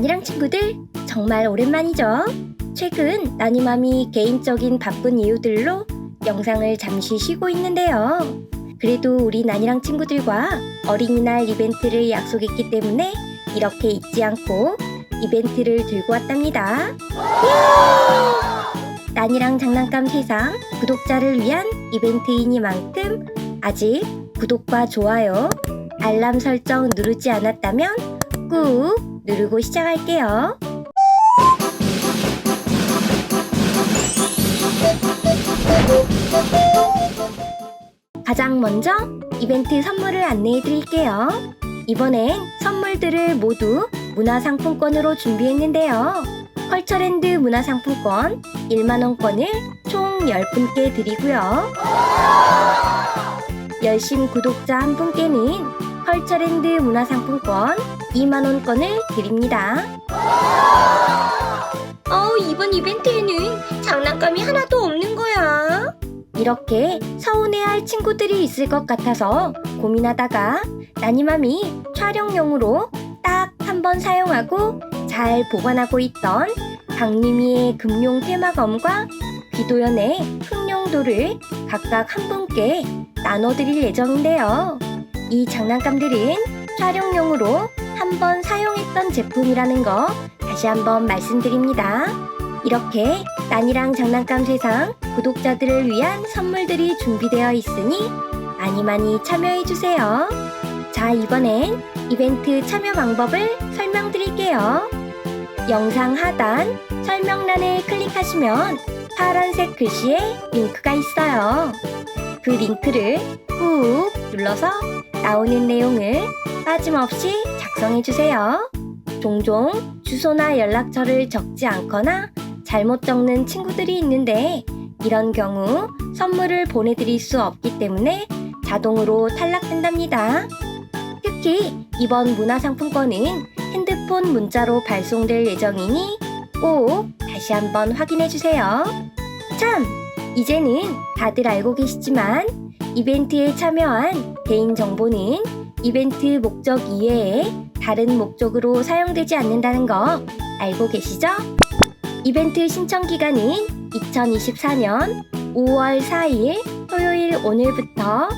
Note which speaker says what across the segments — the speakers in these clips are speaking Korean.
Speaker 1: 나니랑 친구들 정말 오랜만이죠? 최근 나니맘이 개인적인 바쁜 이유들로 영상을 잠시 쉬고 있는데요. 그래도 우리 나니랑 친구들과 어린이날 이벤트를 약속했기 때문에 이렇게 잊지 않고 이벤트를 들고 왔답니다. 나니랑 장난감 세상 구독자를 위한 이벤트이니만큼 아직 구독과 좋아요, 알람 설정 누르지 않았다면 꾹 누르고 시작할게요. 가장 먼저 이벤트 선물을 안내해 드릴게요. 이번엔 선물들을 모두 문화상품권으로 준비했는데요. 컬처랜드 문화상품권 1만원권을 총 10분께 드리고요. 열심 구독자 한 분께는 컬처랜드 문화상품권 2만원권을 드립니다. 어, 이번 이벤트에는 장난감이 하나도 없는 거야. 이렇게 서운해할 친구들이 있을 것 같아서 고민하다가 나니맘이 촬영용으로 딱 한 번 사용하고 잘 보관하고 있던 강림이의 금용 테마검과 비도연의 흑룡도를 각각 한 분께 나눠드릴 예정인데요. 이 장난감들은 촬영용으로 한번 사용했던 제품이라는 거 다시 한번 말씀드립니다. 이렇게 난이랑 장난감 세상 구독자들을 위한 선물들이 준비되어 있으니 많이 많이 참여해주세요. 자, 이번엔 이벤트 참여 방법을 설명드릴게요. 영상 하단 설명란을 클릭하시면 파란색 글씨에 링크가 있어요. 그 링크를 꾹 눌러서 나오는 내용을 빠짐없이 작성해주세요. 종종 주소나 연락처를 적지 않거나 잘못 적는 친구들이 있는데 이런 경우 선물을 보내드릴 수 없기 때문에 자동으로 탈락된답니다. 특히 이번 문화상품권은 핸드폰 문자로 발송될 예정이니 꼭 다시 한번 확인해주세요. 참! 이제는 다들 알고 계시지만 이벤트에 참여한 개인 정보는 이벤트 목적 이외에 다른 목적으로 사용되지 않는다는 거 알고 계시죠? 이벤트 신청 기간은 2024년 5월 4일 토요일 오늘부터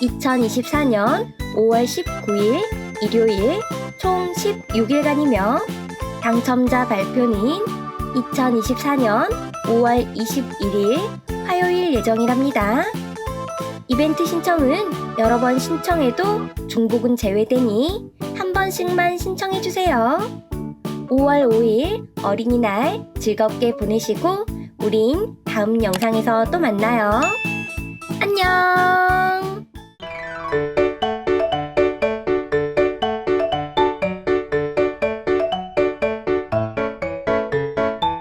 Speaker 1: 2024년 5월 19일 일요일 총 16일간이며 당첨자 발표는 2024년 5월 21일 화요일 예정이랍니다. 이벤트 신청은 여러 번 신청해도 중복은 제외되니 한 번씩만 신청해주세요. 5월 5일 어린이날 즐겁게 보내시고 우린 다음 영상에서 또 만나요. 안녕!